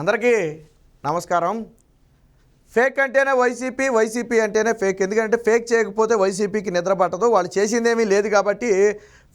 అందరికీ నమస్కారం. ఫేక్ అంటేనే వైసీపీ వైసీపీ అంటేనే ఫేక్. ఎందుకంటే ఫేక్ చేయకపోతే వైసీపీకి నిద్ర పట్టదు. వాళ్ళు చేసిందేమీ లేదు కాబట్టి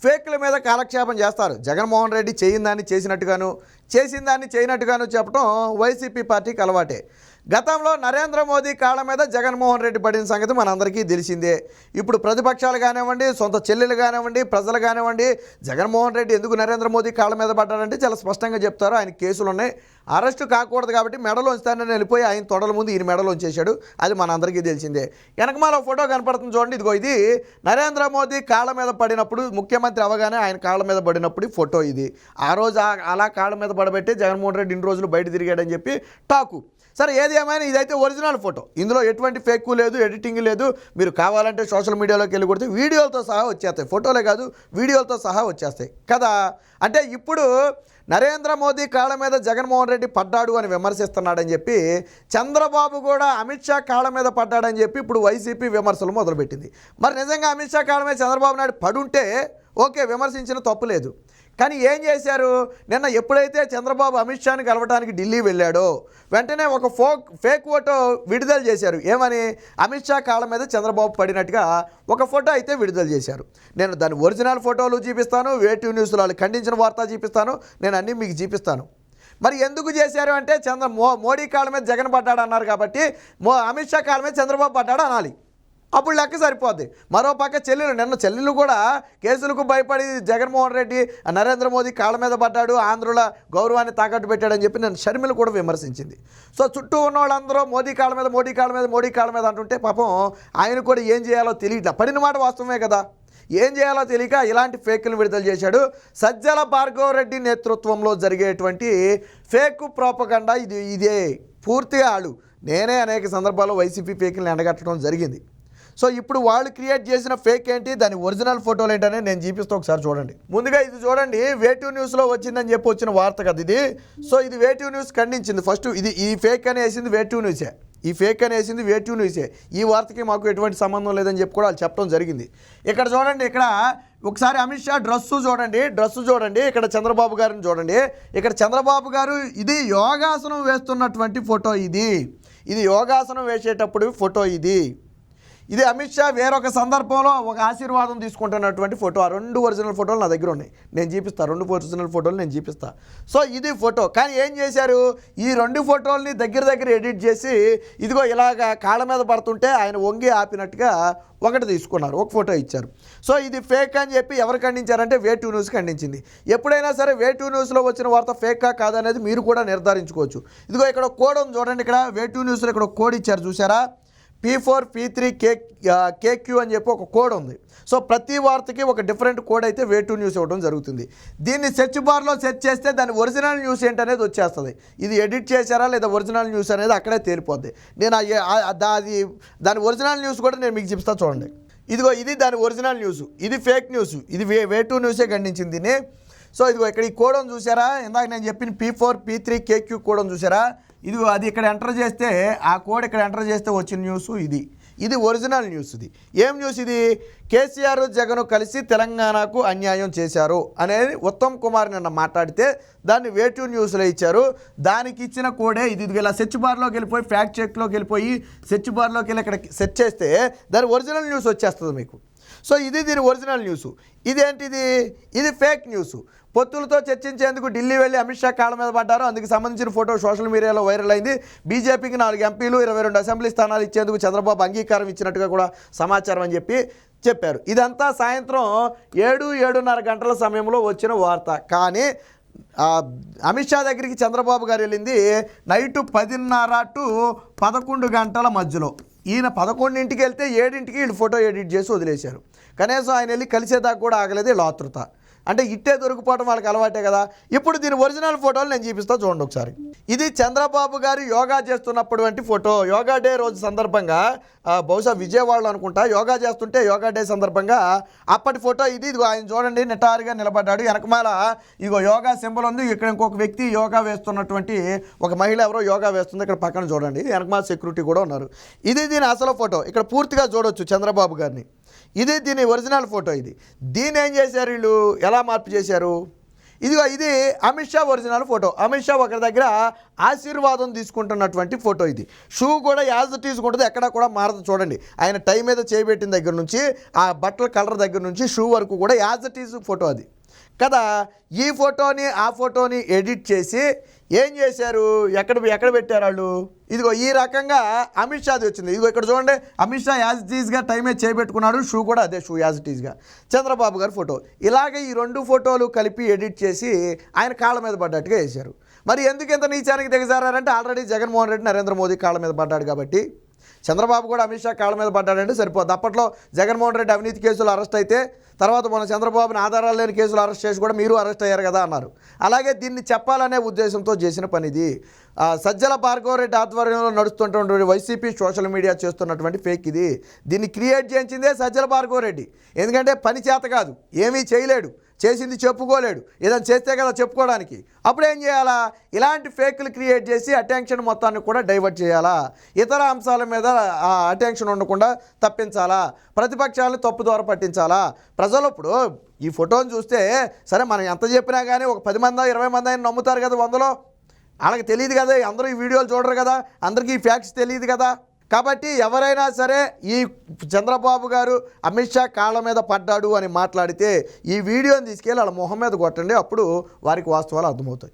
ఫేక్ల మీద కాలక్షేపం చేస్తారు. జగన్మోహన్ రెడ్డి చేయిందాన్ని చేసినట్టుగాను చేసిందాన్ని చేయనట్టుగాను చెప్పడం వైసీపీ పార్టీకి అలవాటే. గతంలో నరేంద్ర మోదీ కాళ్ళ మీద జగన్మోహన్ రెడ్డి పడిన సంగతి మనందరికీ తెలిసిందే. ఇప్పుడు ప్రతిపక్షాలు కానివ్వండి సొంత చెల్లెలు కానివ్వండి ప్రజలు కానివ్వండి జగన్మోహన్ రెడ్డి ఎందుకు నరేంద్ర మోదీ కాళ్ళ మీద పడ్డారంటే చాలా స్పష్టంగా చెప్తారు. ఆయన కేసులు ఉన్నాయి అరెస్టు కాకూడదు కాబట్టి మెడలో ఉంచుతానని వెళ్ళిపోయి ఆయన తొడల ముందు ఈయన మెడలో ఉంచేశాడు. అది మనందరికీ తెలిసిందే. వెనకమాల ఫోటో కనపడుతుంది చూడండి. ఇదిగో ఇది. నరేంద్ర మోదీ కాళ్ళ మీద పడినప్పుడు ముఖ్యమంత్రి అవగానే ఆయన కాళ్ళ మీద పడినప్పుడు ఫోటో ఇది. ఆ రోజు అలా కాళ్ళ మీద పడబెట్టి జగన్మోహన్ రెడ్డి ఇన్ని రోజులు బయట తిరిగాడని చెప్పి టాకు. సరే ఏది ఏమైనా ఇదైతే ఒరిజినల్ ఫోటో. ఇందులో ఎటువంటి ఫేక్ లేదు ఎడిటింగ్ లేదు. మీరు కావాలంటే సోషల్ మీడియాలోకి వెళ్ళి కొడితే వీడియోలతో సహా వచ్చేస్తాయి. ఫోటోలే కాదు వీడియోలతో సహా వచ్చేస్తాయి. కదా? అంటే ఇప్పుడు నరేంద్ర మోదీ కాళ్ళ మీద జగన్మోహన్ రెడ్డి పడ్డాడు అని విమర్శిస్తున్నాడని చెప్పి చంద్రబాబు కూడా అమిత్ షా కాళ్ళ మీద పడ్డాడని చెప్పి ఇప్పుడు వైసీపీ విమర్శలు మొదలుపెట్టింది. మరి నిజంగా అమిత్ షా కాళ్ళ మీద చంద్రబాబు నాయుడు పడుంటే ఓకే విమర్శించిన తప్పు లేదు. కానీ ఏం చేశారు? నిన్న ఎప్పుడైతే చంద్రబాబు అమిత్ షాని కలవడానికి ఢిల్లీ వెళ్ళాడో వెంటనే ఒక ఫోక్ ఫేక్ ఫోటో విడుదల చేశారు. ఏమని? అమిత్ షా కాళ్ళ మీద చంద్రబాబు పడినట్టుగా ఒక ఫోటో అయితే విడుదల చేశారు. నేను దాని ఒరిజినల్ ఫోటోలు చూపిస్తాను వేటివ్ న్యూస్లో వాళ్ళు ఖండించిన వార్త చూపిస్తాను నేను అన్నీ మీకు చూపిస్తాను. మరి ఎందుకు చేశారు అంటే చంద్ర మో మోడీ కాళ్ళ మీద జగన్ పడ్డాడు అన్నారు కాబట్టి మో అమిత్ షా కాళ్ళ మీద చంద్రబాబు పడ్డాడు అనాలి. అప్పుడు లెక్క సరిపోద్ది. మరో పక్క చెల్లెలు నిన్న చెల్లెలు కూడా కేసులకు భయపడి జగన్మోహన్ రెడ్డి నరేంద్ర మోదీ కాళ్ళ మీద పడ్డాడు ఆంధ్రుల గౌరవాన్ని తాకట్టు పెట్టాడని చెప్పి నేను షర్మిలు కూడా విమర్శించింది. సో చుట్టూ ఉన్న వాళ్ళందరూ మోదీ కాళ్ళ మీద మోడీ కాళ్ళ మీద మోడీ కాళ్ళ మీద అంటుంటే పాపం ఆయన కూడా ఏం చేయాలో తెలియట్లా. పడిన మాట వాస్తవమే కదా. ఏం చేయాలో తెలియక ఇలాంటి ఫేక్లు విడుదల చేశాడు. సజ్జల భార్గవ్ రెడ్డి నేతృత్వంలో జరిగేటువంటి ఫేక్ ప్రోపగండా ఇది ఇదే పూర్తిగా ఆడు. నేనే అనేక సందర్భాల్లో వైసీపీ ఫేక్ని ఎండగట్టడం జరిగింది. సో ఇప్పుడు వాళ్ళు క్రియేట్ చేసిన ఫేక్ ఏంటి? దాని ఒరిజినల్ ఫోటోలు ఏంటనే నేను చూపిస్తా ఒకసారి చూడండి. ముందుగా ఇది చూడండి. వేటివ్ న్యూస్లో వచ్చిందని చెప్పి వచ్చిన వార్త కదా ఇది. సో ఇది వేటివ్ న్యూస్ ఖండించింది. ఫస్ట్ ఇది ఈ ఫేక్ అని వేసింది వేటివ్ న్యూసే. ఈ ఫేక్ అని వేసింది వేటివ్ న్యూసే. ఈ వార్తకి మాకు ఎటువంటి సంబంధం లేదని చెప్పి కూడా వాళ్ళు చెప్పడం జరిగింది. ఇక్కడ చూడండి ఇక్కడ ఒకసారి అమిత్ షా డ్రెస్సు చూడండి డ్రెస్సు చూడండి ఇక్కడ చంద్రబాబు గారిని చూడండి. ఇక్కడ చంద్రబాబు గారు ఇది యోగాసనం వేస్తున్నటువంటి ఫోటో ఇది. ఇది యోగాసనం వేసేటప్పుడు ఫోటో ఇది. ఇది అమిత్ షా వేరొక సందర్భంలో ఒక ఆశీర్వాదం తీసుకుంటున్నటువంటి ఫోటో. ఆ రెండు ఒరిజినల్ ఫోటోలు నా దగ్గర ఉన్నాయి. నేను చూపిస్తా. రెండు ఒరిజినల్ ఫోటోలు నేను చూపిస్తా. సో ఇది ఫోటో. కానీ ఏం చేశారు? ఈ రెండు ఫోటోల్ని దగ్గర దగ్గర ఎడిట్ చేసి ఇదిగో ఇలాగ కాళ్ళ మీద పడుతుంటే ఆయన వంగి ఆపినట్టుగా ఒకటి తీసుకున్నారు. ఒక ఫోటో ఇచ్చారు. సో ఇది ఫేక్ అని చెప్పి ఎవరు ఖండించారంటే వే టూ న్యూస్ ఖండించింది. ఎప్పుడైనా సరే వే టూ న్యూస్లో వచ్చిన వార్త ఫేకా కాదనేది మీరు కూడా నిర్ధారించుకోవచ్చు. ఇదిగో ఇక్కడ కోడ్ ఉంది చూడండి ఇక్కడ. వే టూ న్యూస్లో ఇక్కడ కోడ్ ఇచ్చారు. చూసారా P four P three K KQ అని చెప్పి ఒక కోడ్ ఉంది. సో ప్రతి వార్తకి ఒక డిఫరెంట్ కోడ్ అయితే వే టూ న్యూస్ ఇవ్వడం జరుగుతుంది. దీన్ని సెర్చ్ బార్లో సెర్చ్ చేస్తే దాని ఒరిజినల్ న్యూస్ ఏంటనేది వచ్చేస్తుంది. ఇది ఎడిట్ చేశారా లేదా ఒరిజినల్ న్యూస్ అనేది అక్కడే తేలిపోద్ది. నేను అది దాని ఒరిజినల్ న్యూస్ కూడా నేను మీకు చెప్తా చూడండి. ఇదిగో ఇది దాని ఒరిజినల్ న్యూస్ ఇది ఫేక్ న్యూస్ ఇది వే వే టూ న్యూసే ఖండించింది దీన్ని. సో ఇదిగో ఇక్కడ ఈ కోడను చూసారా ఇందాక నేను చెప్పిన P four P three KQ కోడను చూసారా ఇది అది ఇక్కడ ఎంటర్ చేస్తే ఆ కోడ్ ఇక్కడ ఎంటర్ చేస్తే వచ్చిన న్యూస్ ఇది. ఇది ఒరిజినల్ న్యూస్ ఇది. ఏం న్యూస్ ఇది? కేసీఆర్ జగన్ కలిసి తెలంగాణకు అన్యాయం చేశారు అనేది ఉత్తమ్ కుమార్ నిన్న మాట్లాడితే దాన్ని వేటు న్యూస్లో ఇచ్చారు. దానికి ఇచ్చిన కోడే ఇది. ఇది ఇలా సెర్చ్ బార్లోకి వెళ్ళిపోయి ఫ్యాక్ట్ చెక్లోకి వెళ్ళిపోయి సెర్చ్ బార్లోకి వెళ్ళి ఇక్కడ సెర్చ్ చేస్తే దాని ఒరిజినల్ న్యూస్ వచ్చేస్తుంది మీకు. సో ఇది దీని ఒరిజినల్ న్యూస్ ఇదేంటిది? ఇది ఫేక్ న్యూస్ పొత్తులతో చర్చించేందుకు ఢిల్లీ వెళ్ళి అమిత్ షా కాళ్ళ మీద పడ్డారు. అందుకు సంబంధించిన ఫోటో సోషల్ మీడియాలో వైరల్ అయింది. బీజేపీకి నాలుగు ఎంపీలు ఇరవై రెండు అసెంబ్లీ స్థానాలు ఇచ్చేందుకు చంద్రబాబు అంగీకారం ఇచ్చినట్టుగా కూడా సమాచారం అని చెప్పి చెప్పారు. ఇదంతా సాయంత్రం ఏడు ఏడున్నర గంటల సమయంలో వచ్చిన వార్త. కానీ అమిత్ షా దగ్గరికి చంద్రబాబు గారు వెళ్ళింది నైటు పదిన్నర టు పదకొండు గంటల మధ్యలో. ఈయన పదకొండింటికి వెళ్తే ఏడింటికి వీళ్ళు ఫోటో ఎడిట్ చేసి వదిలేశారు. కనీసం ఆయన వెళ్ళి కలిసేదాకా కూడా ఆగలేదు వీళ్ళ ఆతృత అంటే ఇట్టే దొరికిపోవడం వాళ్ళకి అలవాటే కదా. ఇప్పుడు దీని ఒరిజినల్ ఫోటోలు నేను చూపిస్తా చూడండి ఒకసారి. ఇది చంద్రబాబు గారు యోగా చేస్తున్నప్పుడు వంటి ఫోటో. యోగా డే రోజు సందర్భంగా బహుశా విజయవాడలో అనుకుంటా యోగా చేస్తుంటే యోగా డే సందర్భంగా అప్పటి ఫోటో ఇది. ఇదిగో ఆయన చూడండి నిటారుగా నిలబడ్డాడు. వెనకమాల ఇగో యోగా సింబల్ ఉంది. ఇక్కడ ఇంకొక వ్యక్తి యోగా వేస్తున్నటువంటి ఒక మహిళ ఎవరో యోగా వేస్తుంది. ఇక్కడ పక్కన చూడండి. వెనకమాల సెక్యూరిటీ కూడా ఉన్నారు. ఇది దీని అసలు ఫోటో. ఇక్కడ పూర్తిగా చూడొచ్చు చంద్రబాబు గారిని. ఇది దీని ఒరిజినల్ ఫోటో ఇది. దీని ఏం చేశారు వీళ్ళు? ఎలా మార్పు చేశారు? ఇదిగో ఇది అమిత్ షా ఒరిజినల్ ఫోటో. అమిత్ షా ఒకరి దగ్గర ఆశీర్వాదం తీసుకుంటున్నటువంటి ఫోటో ఇది. షూ కూడా యాజ్ ఇట్ ఈజ్ ఉంటుంది ఎక్కడా కూడా మారదు. చూడండి ఆయన టైం మీద చేయబెట్టిన దగ్గర నుంచి ఆ బట్టల కలర్ దగ్గర నుంచి షూ వరకు కూడా యాజ్ ఇట్ ఈజ్ ఫోటో అది. కదా ఈ ఫోటోని ఆ ఫోటోని ఎడిట్ చేసి ఏం చేశారు? ఎక్కడ ఎక్కడ పెట్టారు వాళ్ళు? ఇదిగో ఈ రకంగా అమిత్ షాది వచ్చింది. ఇదిగో ఇక్కడ చూడండి. అమిత్ షా యాజ్ టీజ్గా ఈజ్గా టైమే చేపెట్టుకున్నాడు. షూ కూడా అదే షూ యాజ్ ఇట్ చంద్రబాబు గారి ఫోటో. ఇలాగే ఈ రెండు ఫోటోలు కలిపి ఎడిట్ చేసి ఆయన కాళ్ళ మీద పడ్డట్టుగా వేశారు. మరి ఎందుకు ఇంత నీచానికి దిగజారంటే ఆల్రెడీ జగన్మోహన్ రెడ్డి నరేంద్ర మోదీ కాళ్ళ మీద పడ్డాడు కాబట్టి. చంద్రబాబు కూడా అమిత్ షా కాళ్ళ మీద పడ్డాడంటే సరిపోద్ది. అప్పట్లో జగన్మోహన్ రెడ్డి అవినీతి కేసులు అరెస్ట్ అయితే తర్వాత మన చంద్రబాబుని ఆధారాలు లేని కేసులు అరెస్ట్ చేసి కూడా మీరు అరెస్ట్ అయ్యారు కదా అన్నారు. అలాగే దీన్ని చెప్పాలనే ఉద్దేశంతో చేసిన పనిది సజ్జల భార్గవరెడ్డి ఆధ్వర్యంలో నడుస్తున్నటువంటి వైసీపీ సోషల్ మీడియా చేస్తున్నటువంటి ఫేక్ ఇది. దీన్ని క్రియేట్ చేయించిందే సజ్జల భార్గవరెడ్డి ఎందుకంటే పని చేత కాదు ఏమీ చేయలేడు. చేసింది చెప్పుకోలేడు. ఏదైనా చేస్తే కదా చెప్పుకోవడానికి. అప్పుడు ఏం చేయాలా? ఇలాంటి ఫేక్లు క్రియేట్ చేసి అటెన్షన్ మొత్తాన్ని కూడా డైవర్ట్ చేయాలా? ఇతర అంశాల మీద ఆ అటెన్షన్ ఉండకుండా తప్పించాలా? ప్రతిపక్షాలను తప్పుదోర పట్టించాలా? ప్రజలు ఇప్పుడు ఈ ఫోటోని చూస్తే సరే మనం ఎంత చెప్పినా కానీ ఒక పది మంది ఇరవై మంది అయినా నమ్ముతారు కదా వందలో? వాళ్ళకి తెలియదు కదా అందరూ ఈ వీడియోలు చూడరు కదా? అందరికీ ఈ ఫ్యాక్ట్స్ తెలియదు కదా? కాబట్టి ఎవరైనా సరే ఈ చంద్రబాబు గారు అమిత్ షా కాళ్ళ మీద పడ్డాడు అని మాట్లాడితే ఈ వీడియోని తీసుకెళ్ళి వాళ్ళ మొహం మీద కొట్టండి అప్పుడు వారికి వాస్తవాలు అర్థమవుతాయి.